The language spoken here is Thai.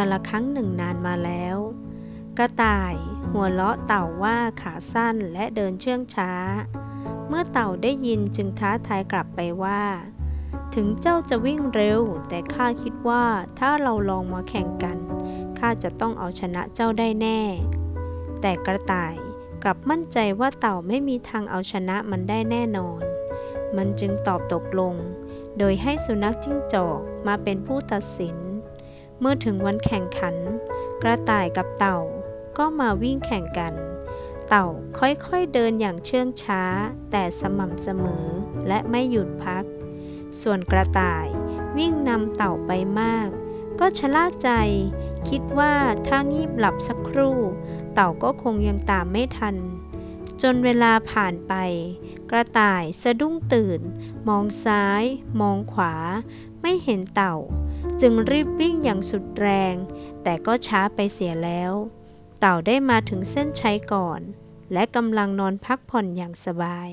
าละครั้งหนึ่งนานมาแล้ว กระต่ายหัวเราะเต่าว่าขาสั้นและเดินเชื่องช้า เมื่อเต่าได้ยินจึงท้าทายกลับไปว่า ถึงเจ้าจะวิ่งเร็ว แต่ข้าคิดว่าถ้าเราลองมาแข่งกันข้าจะต้องเอาชนะเจ้าได้แน่ แต่กระต่ายกลับมั่นใจว่าเต่าไม่มีทางเอาชนะมันได้แน่นอน มันจึงตอบตกลง โดยให้สุนัขจิ้งจอกมาเป็นผู้ตัดสิน เมื่อถึงวันแข่งขัน กระต่ายกับเต่าก็มาวิ่งแข่งกัน เต่าค่อยๆเดินอย่างเชื่องช้า แต่สม่ำเสมอและไม่หยุดพัก ส่วนกระต่ายวิ่งนำเต่าไปมาก ก็ชะล่าใจ คิดว่าถ้างีบหลับสักครู่ เต่าก็คงยังตามไม่ทัน จนเวลาผ่านไป กระต่ายสะดุ้งตื่น มองซ้าย มองขวา ไม่เห็นเต่า จึงรีบวิ่งอย่างสุดแรง แต่ก็ช้าไปเสียแล้ว เต่าได้มาถึงเส้นชัยก่อน และกำลังนอนพักผ่อนอย่างสบาย